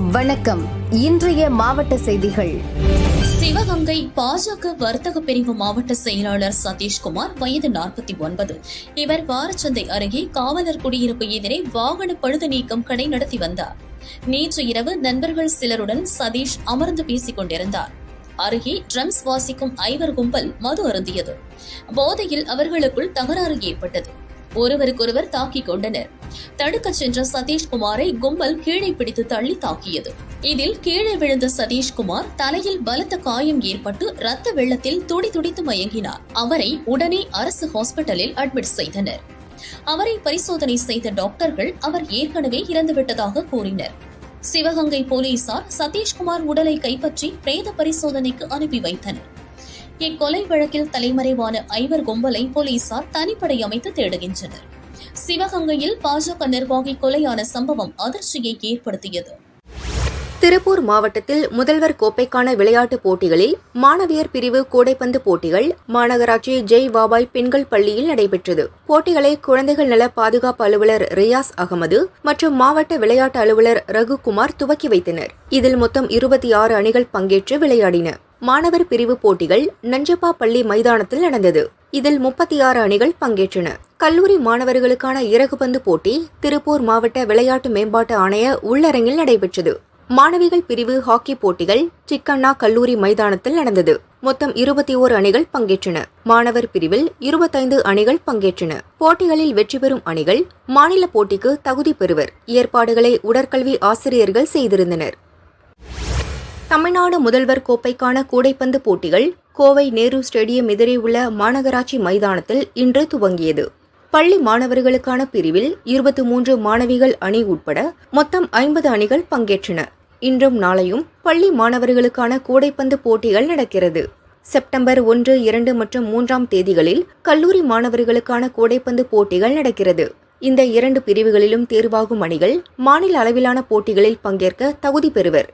வணக்கம். இன்றைய மாவட்ட செய்திகள். சிவகங்கை பாஜக வர்த்தக பிரிவு மாவட்ட செயலாளர் சதீஷ்குமார் வயது நாற்பத்தி ஒன்பது. இவர் வாரச்சந்தை அருகே காவலர் குடியிருப்பு எதிரே வாகன பழுது நீக்கம் கடை நடத்தி வந்தார். நேற்று இரவு நண்பர்கள் சிலருடன் சதீஷ் அமர்ந்து பேசிக் கொண்டிருந்தார் அருகே ட்ரம்ஸ் வாசிக்கும் ஐவர் கும்பல் மது அருந்தியது. போதையில் அவர்களுக்குள் தகராறு ஏற்பட்டது. ஒருவருக்கொருவர் தாக்கிக் கொண்டனர். தடுக்கச் சென்ற சதீஷ்குமாரை கும்பல் கீழே பிடித்து தள்ளி தாக்கியது. இதில் கீழே விழுந்த சதீஷ்குமார் தலையில் பலத்த காயம் ஏற்பட்டு ரத்த வெள்ளத்தில் துடி துடித்து மயங்கினார். அவரை உடனே அரசு ஹாஸ்பிட்டலில் அட்மிட் செய்தனர். அவரை பரிசோதனை செய்த டாக்டர்கள் அவர் ஏற்கனவே இறந்துவிட்டதாக கூறினர். சிவகங்கை போலீசார் சதீஷ்குமார் உடலை கைப்பற்றி பிரேத பரிசோதனைக்கு அனுப்பி வைத்தனர். இக்கொலை வழக்கில் தலைமறைவான ஐவர் கும்பலை போலீசார் தனிப்படை அமைத்து தேடுகின்றனர். சிவகங்கையில் பாஜக நிர்வாகி கொலையான சம்பவம் அதிர்ச்சியை ஏற்படுத்தியது. திருப்பூர் மாவட்டத்தில் முதல்வர் கோப்பைக்கான விளையாட்டுப் போட்டிகளில் மாணவியர் பிரிவு கூடைப்பந்து போட்டிகள் மாநகராட்சி ஜெய் வாபாய் பெண்கள் பள்ளியில் நடைபெற்றது. போட்டிகளை குழந்தைகள் நல பாதுகாப்பு அலுவலர் ரியாஸ் அகமது மற்றும் மாவட்ட விளையாட்டு அலுவலர் ரகுகுமார் துவக்கி வைத்தனர். இதில் மொத்தம் இருபத்தி ஆறு அணிகள் பங்கேற்று விளையாடின. மாணவர் பிரிவு போட்டிகள் நஞ்சப்பா பள்ளி மைதானத்தில் நடந்தது. இதில் முப்பத்தி ஆறு அணிகள் பங்கேற்றன. கல்லூரி மாணவர்களுக்கான இறகுபந்து போட்டி திருப்பூர் மாவட்ட விளையாட்டு மேம்பாட்டு ஆணைய உள்ளரங்கில் நடைபெற்றது. மாணவிகள் பிரிவு ஹாக்கி போட்டிகள் சிக்கண்ணா கல்லூரி மைதானத்தில் நடந்தது. மொத்தம் இருபத்தி ஓரு அணிகள் பங்கேற்றன. மாணவர் பிரிவில் இருபத்தைந்து அணிகள் பங்கேற்றன. போட்டிகளில் வெற்றி பெறும் அணிகள் மாநில போட்டிக்கு தகுதி பெறுவர். ஏற்பாடுகளை உடற்கல்வி ஆசிரியர்கள் செய்திருந்தனர். தமிழ்நாடு முதல்வர் கோப்பைக்கான கூடைப்பந்து போட்டிகள் கோவை நேரு ஸ்டேடியம் எதிரே உள்ள மாநகராட்சி மைதானத்தில் இன்று துவங்கியது. பள்ளி மாணவர்களுக்கான பிரிவில் இருபத்தி மூன்று மாணவிகள் அணி உட்பட மொத்தம் ஐம்பது அணிகள் பங்கேற்றன. இன்றும் நாளையும் பள்ளி மாணவர்களுக்கான கூடைப்பந்து போட்டிகள் நடக்கிறது. செப்டம்பர் ஒன்று இரண்டு மற்றும் மூன்றாம் தேதிகளில் கல்லூரி மாணவர்களுக்கான கூடைப்பந்து போட்டிகள் நடக்கிறது. இந்த இரண்டு பிரிவுகளிலும் தேர்வாகும் அணிகள் மாநில அளவிலான போட்டிகளில் பங்கேற்க தகுதி பெறுவர்.